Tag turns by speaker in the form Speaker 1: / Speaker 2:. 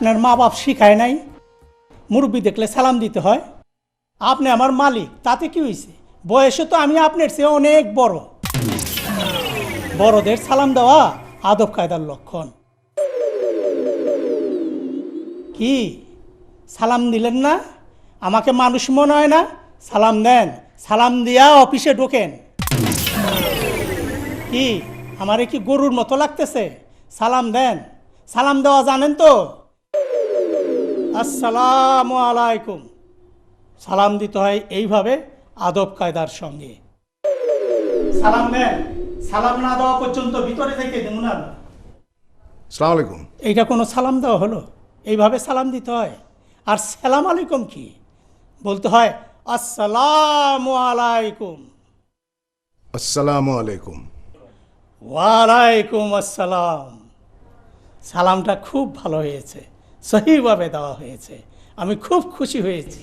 Speaker 1: আপনার মা বাপ শিখায় নাই। মুরব্বী দেখলে সালাম দিতে হয়। আপনি আমার মালিক, তাতে কি হয়েছে বয়সে তো আমি আপনার চেয়ে অনেক বড়। বড়দের সালাম দেওয়া আদব কায়দার লক্ষণ। কি? সালাম দিলেন না? আমাকে মানুষ মনে হয় না? সালাম দেন। সালাম দিয়া অফিসে ঢোকেন। কি? আমারে কি গরুর মতো লাগতেছে? সালাম দেন। সালাম দেওয়া জানেন তো? আসসালামু আলাইকুম। সালাম দিতে হয় এইভাবে আদব কায়দার সঙ্গে। সালাম দেন। সালাম না দেওয়া পর্যন্ত ভিতরে থেকে দেবো না
Speaker 2: সালাম আলাইকুম।
Speaker 1: এইটা কোনো সালাম দেওয়া হলো? এইভাবে সালাম দিতে হয়? আর সালাম আলাইকুম কি? বলতে হয় আসসালামু আলাইকুম।
Speaker 2: আসসালামু আলাইকুম।
Speaker 1: ওয়ালাইকুম আসসালাম। সালামটা খুব ভালো হয়েছে। সহিভাবে দেওয়া হয়েছে। আমি খুব খুশি হয়েছি।